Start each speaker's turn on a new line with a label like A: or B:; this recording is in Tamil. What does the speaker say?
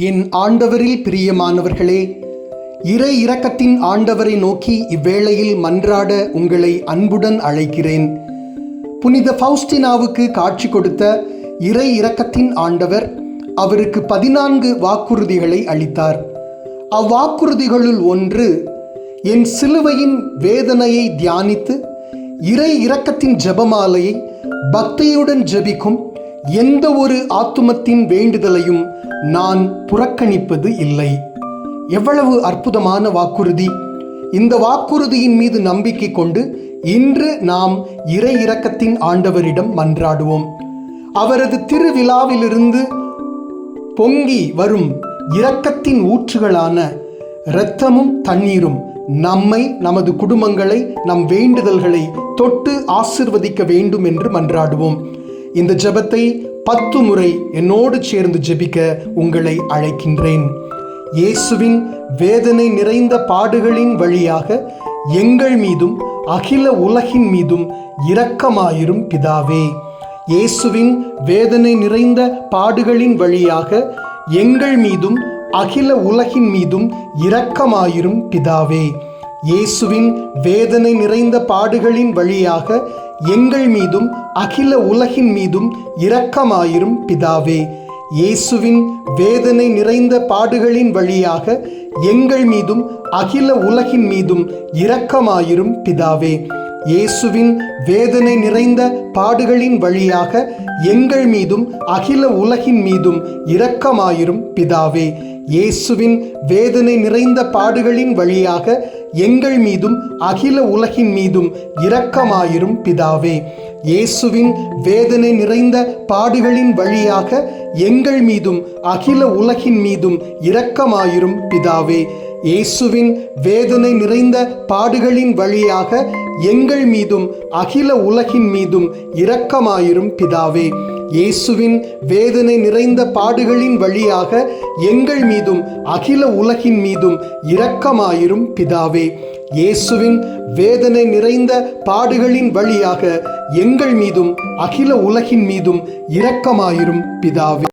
A: என் ஆண்டவரில் பிரியமானவர்களே இறை இரக்கத்தின் ஆண்டவரை நோக்கி இவ்வேளையில் மன்றாட உங்களை அன்புடன் அழைக்கிறேன். புனித ஃபவுஸ்டினாவுக்கு காட்சி கொடுத்த இறை இரக்கத்தின் ஆண்டவர் அவருக்கு பதினான்கு வாக்குறுதிகளை அளித்தார். அவ்வாக்குறுதிகளுள் ஒன்று என் சிலுவையின் வேதனையை தியானித்து இறை இரக்கத்தின் ஜெபமாலையை பக்தியுடன் ஜெபிக்கும் எந்த ஒரு ஆத்துமத்தின் வேண்டுதலையும் நான் புறக்கணிப்பது இல்லை. எவ்வளவு அற்புதமான வாக்குறுதி. இந்த வாக்குறுதியின் மீது நம்பிக்கை கொண்டு இன்று நாம் இறை இரக்கத்தின் ஆண்டவரிடம் மன்றாடுவோம். அவரது திருவிழாவிலிருந்து பொங்கி வரும் இரக்கத்தின் ஊற்றுகளான இரத்தமும் தண்ணீரும் நம்மை நமது குடும்பங்களை நம் வேண்டுதல்களை தொட்டு ஆசிர்வதிக்க வேண்டும் என்று மன்றாடுவோம். இந்த ஜெபத்தை பத்து முறை என்னோடு சேர்ந்து ஜெபிக்க உங்களை அழைக்கின்றேன். இயேசுவின் வேதனை நிறைந்த பாடுகளின் வழியாக எங்கள் மீதும் அகில உலகின் மீதும் இரக்கமாயிரும் பிதாவே. இயேசுவின் வேதனை நிறைந்த பாடுகளின் வழியாக எங்கள் மீதும் அகில உலகின் மீதும் இரக்கமாயிரும் பிதாவே. இயேசுவின் வேதனை நிறைந்த பாடுகளின் வழியாக எங்கள் மீதும் அகில உலகின் மீதும் இரக்கமாயிரும் பிதாவே. இயேசுவின் வேதனை நிறைந்த பாடுகளின் வழியாக எங்கள் மீதும் அகில உலகின் மீதும் இரக்கமாயிரும் பிதாவே. இயேசுவின் வேதனை நிறைந்த பாடுகளின் வழியாக எங்கள் மீதும் அகில உலகின் மீதும் இரக்கமாயிரும் பிதாவே. இயேசுவின் வேதனை நிறைந்த பாடுகளின் வழியாக எங்கள் மீதும் அகில உலகின் மீதும் இரக்கமாயிரும் பிதாவே. இயேசுவின் வேதனை நிறைந்த பாடுகளின் வழியாக எங்கள் மீதும் அகில உலகின் மீதும் இரக்கமாயிரும் பிதாவே. இயேசுவின் வேதனை நிறைந்த பாடுகளின் வழியாக எங்கள் மீதும் அகில உலகின் மீதும் இரக்கமாயிரும் பிதாவே. இயேசுவின் வேதனை நிறைந்த பாடுகளின் வழியாக எங்கள் மீதும் அகில உலகின் மீதும் இரக்கமாயிரும் பிதாவே. இயேசுவின் வேதனை நிறைந்த பாடுகளின் வழியாக எங்கள் மீதும் அகில உலகின் மீதும் இரக்கமாயிரும் பிதாவே.